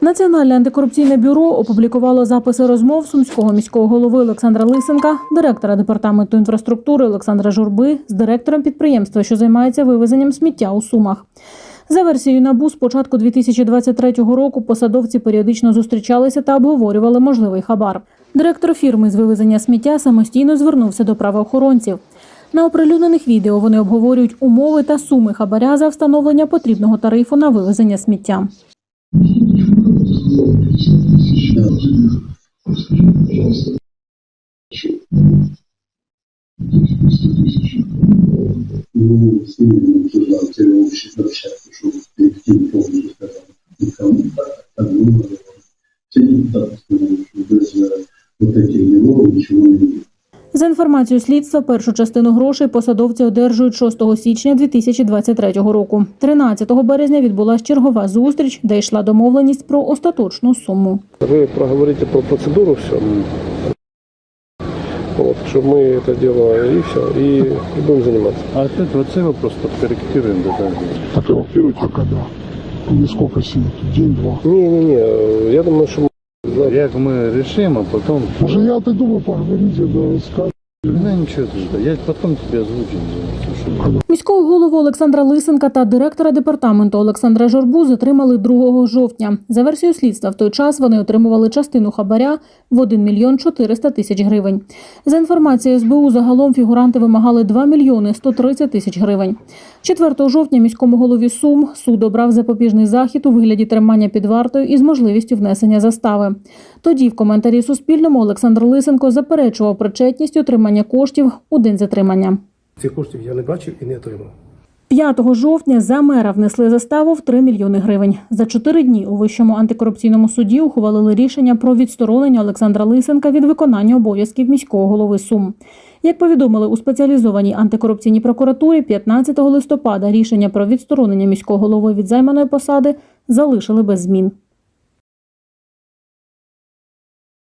Національне антикорупційне бюро опублікувало записи розмов сумського міського голови Олександра Лисенка, директора департаменту інфраструктури Олександра Журби з директором підприємства, що займається вивезенням сміття у Сумах. За версією НАБУ, з початку 2023 року посадовці періодично зустрічалися та обговорювали можливий хабар. Директор фірми з вивезення сміття самостійно звернувся до правоохоронців. На оприлюднених відео вони обговорюють умови та суми хабаря за встановлення потрібного тарифу на вивезення сміття. Ну, с ними обсуждал, теперь общество общаться, что коллектив полностью сказал. И кому так, так думали. Все депутаты сказали, что без э, вот этих делов ничего не будет. За інформацією слідства, першу частину грошей посадовці одержують 6 січня 2023 року. 13 березня відбулася чергова зустріч, де йшла домовленість про остаточну суму. Вы проговорите про процедуру все. Вот, чтобы мы это дело и все, и, и будем заниматься. А от этого цену просто корректируем до того. Фотографируйте. А когда? И сколько сидит? День-два. Не-не-не, я думаю, что мы Як ми решим, а потом... Уже я отойду, вы поговорите, да, скажете. Да ничего, я потом тебе озвучу. Міського голову Олександра Лисенка та директора департаменту Олександра Жорбу затримали 2 жовтня. За версією слідства, в той час вони отримували частину хабаря в 1 мільйон 400 тисяч гривень. За інформацією СБУ, загалом фігуранти вимагали 2 мільйони 130 тисяч гривень. 4 жовтня міському голові Сум суд обрав запобіжний захід у вигляді тримання під вартою із можливістю внесення застави. Тоді в коментарі Суспільному Олександр Лисенко заперечував причетність отримання коштів у день затримання. Цих коштів я не бачив і не отримав. 5 жовтня за мера внесли заставу в 3 мільйони гривень. За чотири дні у Вищому антикорупційному суді ухвалили рішення про відсторонення Олександра Лисенка від виконання обов'язків міського голови Сум. Як повідомили у спеціалізованій антикорупційній прокуратурі, 15 листопада рішення про відсторонення міського голови від займаної посади залишили без змін.